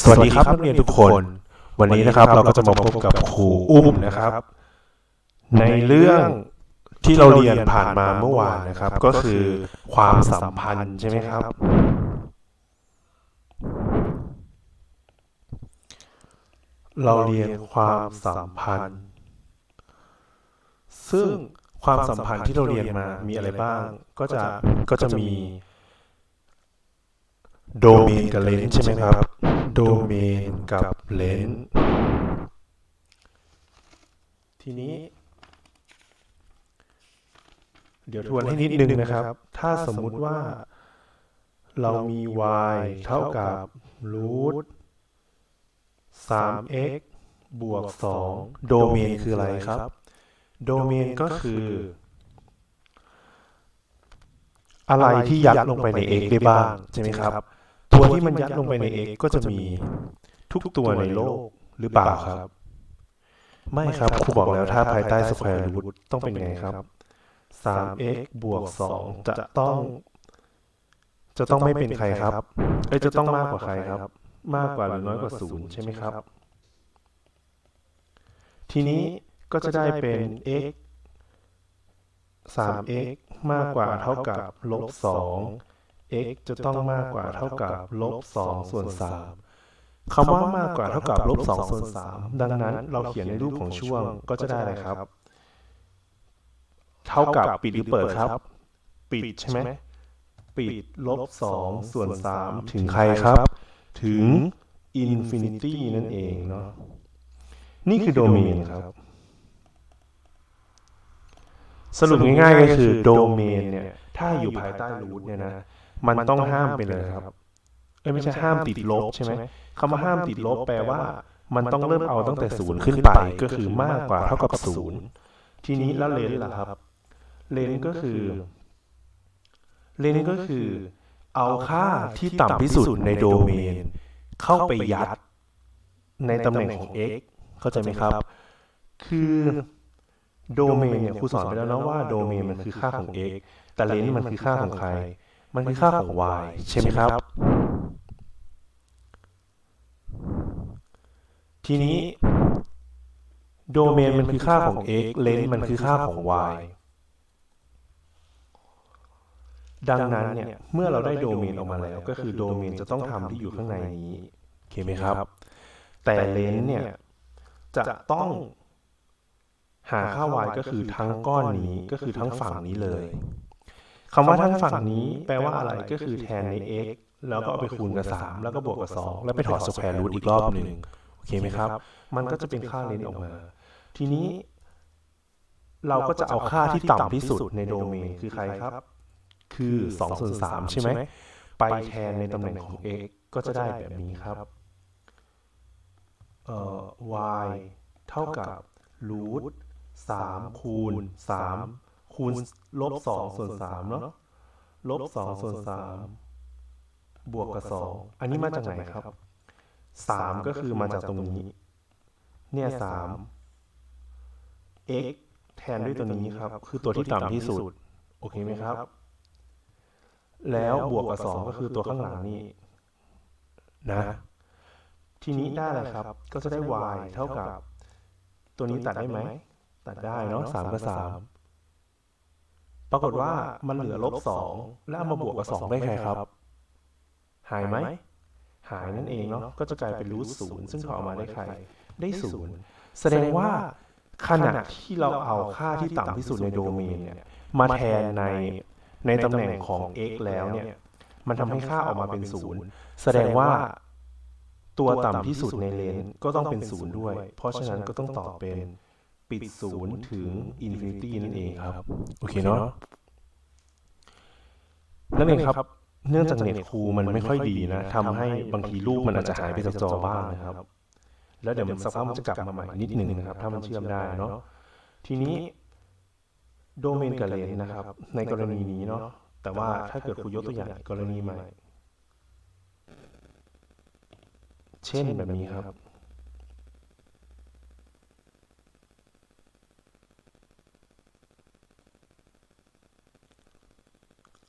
สวัสดีครับนักเรียนทุกคน วันนี้นะครับเราก็จะมาพบกับครูอุ้มนะครับ ในเรื่องที่เราเรียนผ่านมาเมื่อวานนะครับ ก็คือความสัมพันธ์ใช่ไหมครับ เราเรียนความสัมพันธ์ ซึ่งความสัมพันธ์ที่เราเรียนมามีอะไรบ้าง ก็จะก็จะมีโดเมนกับเลนส์ใช่ไหมครับ โดเมนกับเลนส์ทีนี้ เดี๋ยวทวนให้นิดนึงนะครับ ถ้าสมมุติว่า เรามี y เท่ากับรูท 3x บวก2โดเมนคืออะไรครับ โดเมนก็คือ อะไรที่ยัดลงไปใน x ได้บ้าง ใช่ไหมครับ ตัวที่มันยัดลงไปใน x ก็จะมีทุกตัวในโลกหรือเปล่าครับ ไม่ครับครูบอกแล้วถ้าภายใต้สแควร์รูทต้องเป็นไงครับ 3x บวก 2 จะต้อง จะต้องไม่เป็นใครครับ เอ้ยจะต้องมากกว่าใครครับ มากกว่าหรือน้อยกว่า 0 ใช่ไหมครับ ทีนี้ก็จะได้เป็น x 3x มากกว่าเท่ากับลบ2 x จะต้องมากกว่าเท่ากับลบ2ส่วน3คำว่ามากกว่าเท่ากับลบ2ส่วน3ดังนั้นเราเขียนในรูปของช่วงก็จะได้อะไรครับ เท่ากับปิดหรือเปิดครับ ปิดใช่ไหมปิดลบ2ส่วน3ถึงใครครับ ถึงอินฟินิตี้นั่นเองเนาะนี่คือโดเมนครับ สรุปง่ายๆก็คือโดเมนเนี่ย ถ้าอยู่ภายใต้รูทเนี่ยนะ มันต้องห้ามไปเลยครับเอ้ยไม่ใช่ห้ามติดลบใช่ไหมคำว่าห้ามติดลบแปลว่า มันต้องเริ่มเอาตั้งแต่ศูนย์ขึ้นไปก็คือมากกว่าเท่ากับศูนย์ทีนี้แล้วเลนส์ล่ะครับ เลนส์ก็คือ เลนส์ก็คือ เอาค่าที่ต่ำที่สุดในโดเมน เข้าไปยัด ในตำแหน่งของ x เข้าใจไหมครับ คือโดเมนเนี่ยครูสอนไปแล้วนะว่าโดเมนมันคือค่าของ x แต่เลนส์มันคือค่าของใคร มันคือค่าของ y ใช่ไหมครับ ทีนี้โดเมนมันคือค่าของ x เลนส์มันคือค่าของ y ดังนั้นเนี่ย เมื่อเราได้โดเมนออกมาแล้ว ก็คือโดเมนจะต้องทำที่อยู่ข้างในนี้โอเคไหมครับ แต่เลนส์เนี่ย จะต้องหาค่า y ก็คือทั้งก้อนนี้ก็คือทั้งฝั่งนี้เลย คำว่าทั้งฝั่งนี้แปลว่าอะไรก็คือแทนใน x แล้วก็เอาไปคูณกับ 3 แล้วก็บวกกับ 2 แล้วไปถอดสแควร์รูทอีกรอบหนึ่งโอเคไหมครับ มันก็จะเป็นค่าเลนส์ออกมา ทีนี้ เราก็จะเอาค่าที่ต่ำที่สุดในโดเมนคือใครครับ คือ2ส่วน3ใช่ไหม ไปแทนในตำแหน่งของ x ก็จะได้แบบนี้ครับเอ่อ y เท่ากับรูท3คูณ3 คูณลบ2ส่วน3เนาะลบ2ส่วน3บวกกับ2อันนี้มาจากไหนครับ3ก็คือมาจากตรงนี้ เนี่ย3 x แทนด้วยตัวนี้ครับ คือตัวที่ต่ำที่สุด โอเคไหมครับ แล้วบวกกับ2ก็คือตัวข้างหลังนี่นะ ทีนี้ได้เลยครับ ก็จะได้ y เท่ากับ ตัวนี้ตัดได้ไหม ตัดได้เนาะ3กับ3 ปรากฏว่ามันเหลือลบ2แล้วเอามาบวกกับ2ได้ใครครับ หายไหม หายนั่นเองเนาะก็จะกลายเป็นรูทศูนย์ซึ่งเขาเอามาได้ใคร ได้ศูนย์แสดงว่าขณะที่เราเอาค่าที่ต่ำที่สุดในโดเมนเนี่ยมาแทนในในตำแหน่งของ x แล้วเนี่ยมันทำให้ค่าออกมาเป็นศูนย์แสดงว่าตัวต่ำที่สุดในเลนส์ก็ต้องเป็นศูนย์ด้วย เพราะฉะนั้นก็ต้องตอบเป็น ปิดศูนย์ถึงอินฟินิตี้นั่นเองครับ โอเคเนาะนั่นเองครับ เนื่องจากเน็ตครูมันไม่ค่อยดีนะทำให้บางทีรูปมันอาจจะหายไปจากจอบ้างนะครับ แล้วเดี๋ยวมันสักพักมันจะกลับมาใหม่นิดหนึ่งนะครับ ถ้ามันเชื่อมได้เนาะทีนี้โดเมนกับเลนนะครับ ในกรณีนี้เนาะแต่ว่าถ้าเกิดครูยกตัวอย่างกรณีใหม่ เช่นแบบนี้ครับ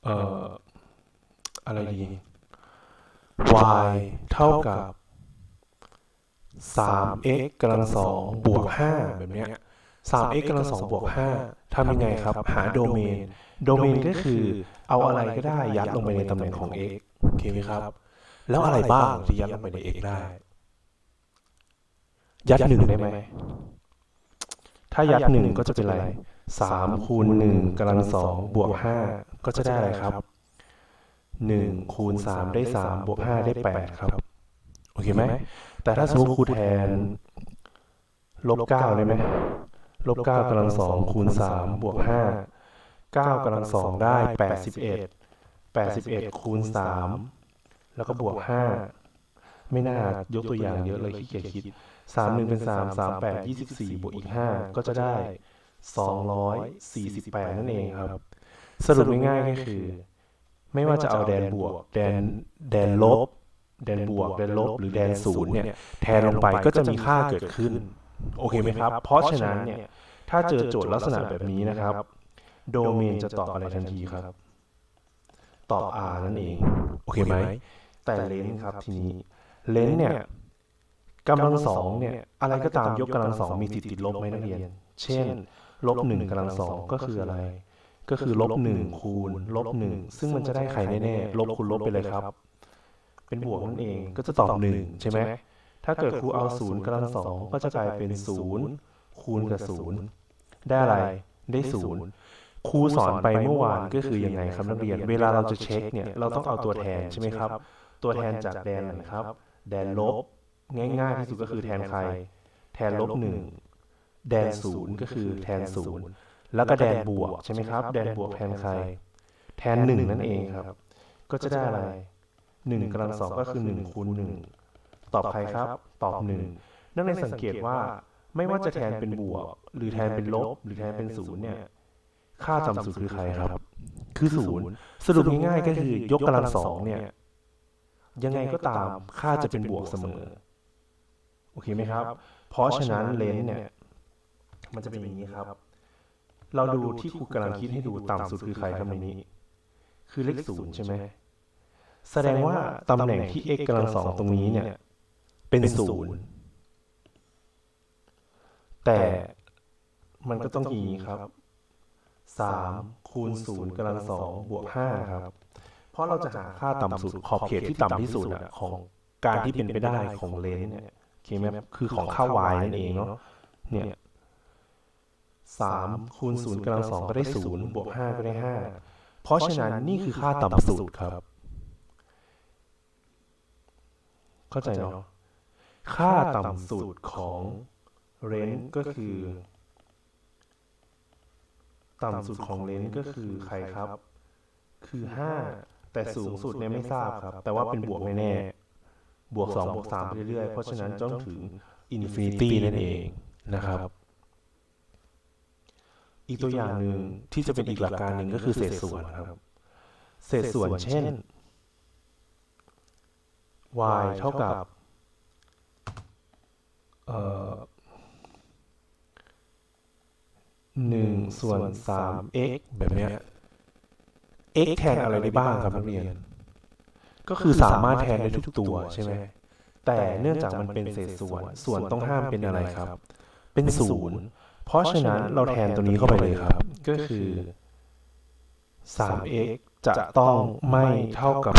เอ่ออะไรดี y เท่ากับ 3x กำลังสองบวก5แบบเนี้ย 3x กำลังสองบวก5ทำยังไงครับ หาโดเมน โดเมนก็คือเอาอะไรก็ได้ยัดลงไปในตำแหน่งของ x โอเคไหมครับ แล้วอะไรบ้างที่ยัดลงไปใน x ได้ ยัดหนึ่งได้ไหม ถ้ายัดหนึ่งก็จะเป็นอะไรสามคูณหนึ่งกำลังสองบวกห้า ก็จะได้อะไรครับหนึ่งคูณสามได้สามบวกห้าได้แปดครับ โอเคไหม แต่ถ้าสมมติครูแทนลบเก้าได้ไหมลบเก้ากำลังสองคูณสามบวกห้าเก้ากำลังสองได้แปดสิบเอ็ดแปดสิบเอ็ดคูณสามแล้วก็บวกห้าไม่น่ายกตัวอย่างเยอะเลยขี้เกียจคิดสามหนึ่งเป็นสามสามแปดยี่สิบสี่บวกอีกห้าก็จะได้สองร้อยสี่สิบแปดนั่นเองครับ สรุปง่ายๆก็คือ ไม่ว่าจะเอาแดนบวก แดนแดนลบ แดนบวก แดนลบ หรือแดนศูนย์เนี่ย แทนลงไปก็จะมีค่าเกิดขึ้น โอเคไหมครับ เพราะฉะนั้นเนี่ย ถ้าเจอโจทย์ลักษณะแบบนี้นะครับ โดเมนจะตอบอะไรทันทีครับ ตอบ r นั่นเอง โอเคไหม แต่เลนส์ครับทีนี้ เลนส์เนี่ยกำลังสองเนี่ย อะไรก็ตามยกกำลังสองมีสิทธิ์ติดลบไหมนักเรียน เช่น ลบหนึ่งกำลังสองก็คืออะไร ก็คือลบหนึ่งคูณลบหนึ่งซึ่งมันจะได้ใครแน่ๆลบคูณลบไปเลยครับ เป็นบวกนั่นเองก็จะตอบหนึ่งใช่ไหมถ้าเกิดครูเอาศูนย์กำลังสองก็จะกลายเป็นศูนย์คูณกับศูนย์ได้อะไรได้ศูนย์ครูสอนไปเมื่อวานก็คือยังไงครับนักเรียน เวลาเราจะเช็คเนี่ยเราต้องเอาตัวแทนใช่ไหมครับ ตัวแทนจากแดนไหนครับ แดนลบง่ายๆที่สุดก็คือแทนใคร แทนลบหนึ่งแดนศูนย์ก็คือแทนศูนย์ แล้วก็แดนบวกใช่ไหมครับ แดนบวกแทนใคร แทนหนึ่งนั่นเองครับ ก็จะได้อะไรหนึ่งกำลังสองก็คือหนึ่งคูณหนึ่งตอบใครครับ ตอบหนึ่งนักเรียนสังเกตว่าไม่ว่าจะแทนเป็นบวก หรือแทนเป็นลบ หรือแทนเป็นศูนย์เนี่ย ค่าต่ำสุดคือใครครับ คือศูนย์สรุปง่ายๆก็คือยกกำลังสองเนี่ย ยังไงก็ตามค่าจะเป็นบวกเสมอ โอเคไหมครับ เพราะฉะนั้นเลนส์เนี่ย มันจะเป็นอย่างนี้ครับ เราดูที่ครูกำลังคิดให้ดูต่ำสุดคือใครครับในนี้ คือเลขศูนย์ใช่ไหมแสดงว่าตำแหน่งที่ x กำลังสองตรงนี้เนี่ย เป็นศูนย์แต่มันก็ต้องอย่างนี้ครับสามคูณศูนย์กำลังสองบวกห้าครับ เพราะเราจะหาค่าต่ำสุดขอบเขตที่ต่ำที่สุดของการที่เป็นไปได้ของเลนส์เนี่ยโอเคไหมคือของค่า y นั่นเองเนาะเนี่ย สามคูณศูนย์กำลังสองก็ได้ศูนย์บวกห้าก็ได้ห้าเพราะฉะนั้นนี่คือค่าต่ำสุดครับ เข้าใจเนาะค่าต่ำสุดของเรนจ์ก็คือ ต่ำสุดของเลนส์ก็คือใครครับ คือห้าแต่สูงสุดเนี่ยไม่ทราบครับ แต่ว่าเป็นบวกแน่ๆบวกสองบวกสามไปเรื่อยๆ เพราะฉะนั้นต้องถึงอินฟินิตี้นั่นเองนะครับ อีกตัวอย่างหนึ่งที่จะเป็นอีกหลักการหนึ่งก็คือเศษส่วนครับ เศษส่วนเช่น y เท่ากับหนึ่งส่วนสาม x แบบเนี้ย x แทนอะไรได้บ้างครับนักเรียน ก็คือสามารถแทนได้ทุกตัวใช่ไหมแต่เนื่องจากมันเป็นเศษส่วน ส่วนต้องห้ามเป็นอะไรครับ เป็นศูนย์ เพราะฉะนั้นเราแทนตัวนี้เข้าไปเลยครับ ก็คือ 3x จะต้องไม่เท่ากับ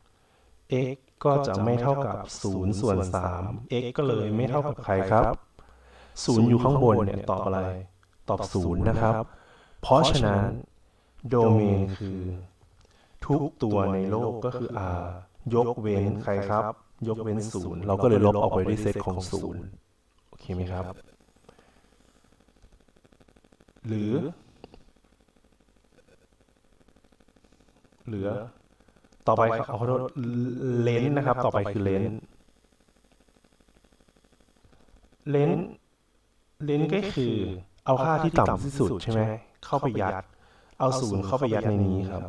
0 x ก็จะไม่เท่ากับ 0 ส่วน 3 x ก็เลยไม่เท่ากับใครครับ 0 อยู่ข้างบนเนี่ยตอบอะไร ตอบ 0 นะครับ เพราะฉะนั้น โดเมนคือ ทุกตัวในโลกก็คือ r ยกเว้นใครครับ ยกเว้น 0 เราก็เลยลบออกไปด้วยเซตของ 0 โอเคไหมครับ หรือ เหลือ ต่อไปครับขอโทษเลนส์นะครับ ต่อไปคือเลนส์เลนส์เลนส์ก็คือ เอาค่าที่ต่ำที่สุดใช่ไหมเข้าไปยัด เอาศูนย์เข้าไปยัดในนี้ครับ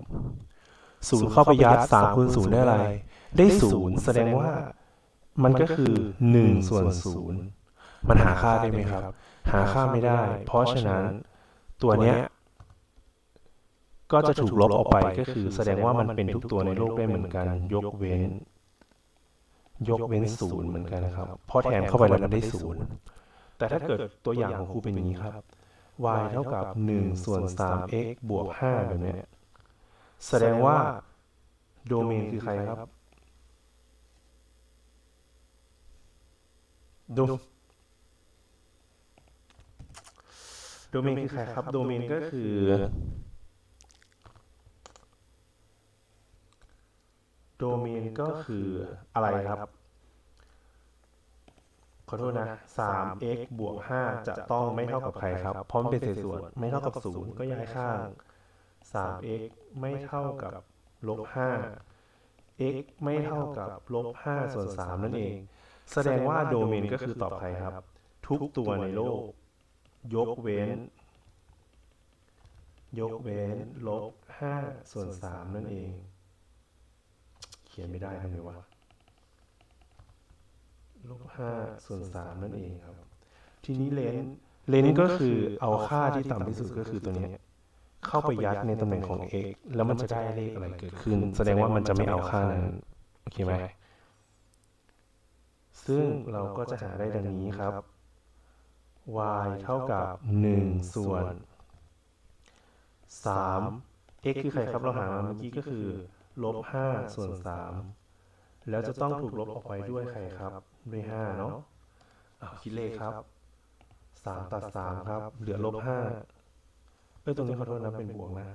ศูนย์เข้าไปยัดสามคูณศูนย์ได้อะไร ได้ศูนย์แสดงว่า มันก็คือหนึ่งส่วนศูนย์มันหาค่าได้ไหมครับ หาค่าไม่ได้ เพราะฉะนั้น ตัวเนี้ยก็จะถูกลบออกไปก็คือ แสดงว่ามันเป็นทุกตัวในโลกได้เหมือนกัน ยกเว้น ยกเว้นศูนย์เหมือนกันนะครับเพราะแทนเข้าไปแล้วมันได้ศูนย์แต่ถ้าเกิดตัวอย่างของครูเป็นอย่างนี้ครับ y เท่ากับ1ส่วน 3x บวก 5 แบบเนี้ยแสดงว่า โดเมนคือใครครับ โด โดเมนคือใครครับโดเมนก็คือ โดเมนก็คืออะไรครับ ขอโทษนะ 3x บวก 5 จะต้องไม่เท่ากับใครครับเพราะมันเป็นเศษส่วนไม่เท่ากับ 0 ก็ย้ายข้าง 3x ไม่เท่ากับลบ 5 x ไม่เท่ากับลบ 5 ส่วน 3 นั่นเอง แสดงว่าโดเมนก็คือตอบใครครับ ทุกตัวในโลก ยกเว้น ยกเว้นลบ5ส่วน3นั่นเอง เขียนไม่ได้ทำไงวะลบห้าส่วนสามนั่นเองครับ ทีนี้เลนเลนก็คือเอาค่าที่ต่ำที่สุดก็คือตัวนี้ เข้าไปยัดในตำแหน่งของ x แล้วมันจะได้เลขอะไรเกิดขึ้น แสดงว่ามันจะไม่เอาค่านั้นโอเคไหมซึ่งเราก็จะหาได้ดังนี้ครับ y เท่ากับ 1 ส่วน 3 x คือใครครับเราหามาเมื่อกี้ก็คือลบ 5 ส่วน 3 แล้วจะต้องถูกลบออกไปด้วยใครครับ ด้วยห้าเนาะอ้าวคิดเลขครับสามตัดสามครับ เหลือลบห้าเอ้ยตรงนี้ขอโทษนะเป็นบวกนะ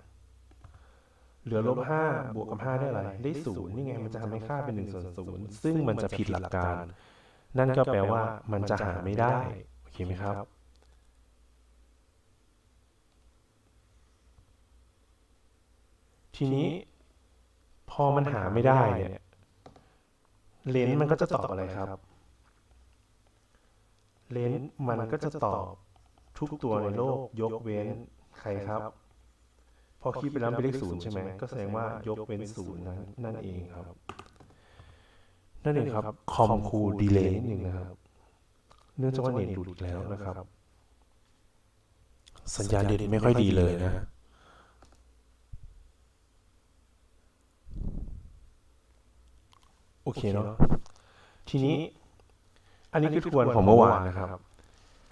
เหลือลบห้าบวกกับห้าได้อะไร ได้ศูนย์นี่ไงมันจะทำให้ค่าเป็นหนึ่งส่วนศูนย์ซึ่งมันจะผิดหลักการ นั่นก็แปลว่ามันจะหาไม่ได้ โอเคไหมครับ ทีนี้ พอมันหาไม่ได้เนี่ย เลนส์มันก็จะตอบอะไรครับ เลนส์มันก็จะตอบทุกตัวในโลกยกเว้นใครครับ พอคิดไปแล้วเป็นเลขศูนย์ใช่ไหมก็แสดงว่ายกเว้นศูนย์นั้นนั่นเองครับ นั่นเองครับคอมคูดีเลย์นิดหนึ่งนะครับ เนื่องจากว่าเน็ตหลุดอีกแล้วนะครับ สัญญาณเน็ตไม่ค่อยดีเลยนะโอเคเนาะทีนี้ อันนี้คือทวนของเมื่อวานนะครับ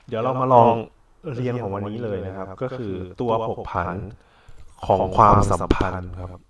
เดี๋ยวเรามาลองเรียนของวันนี้เลยนะครับ ก็คือตัวผกผันของความสัมพันธ์ครับ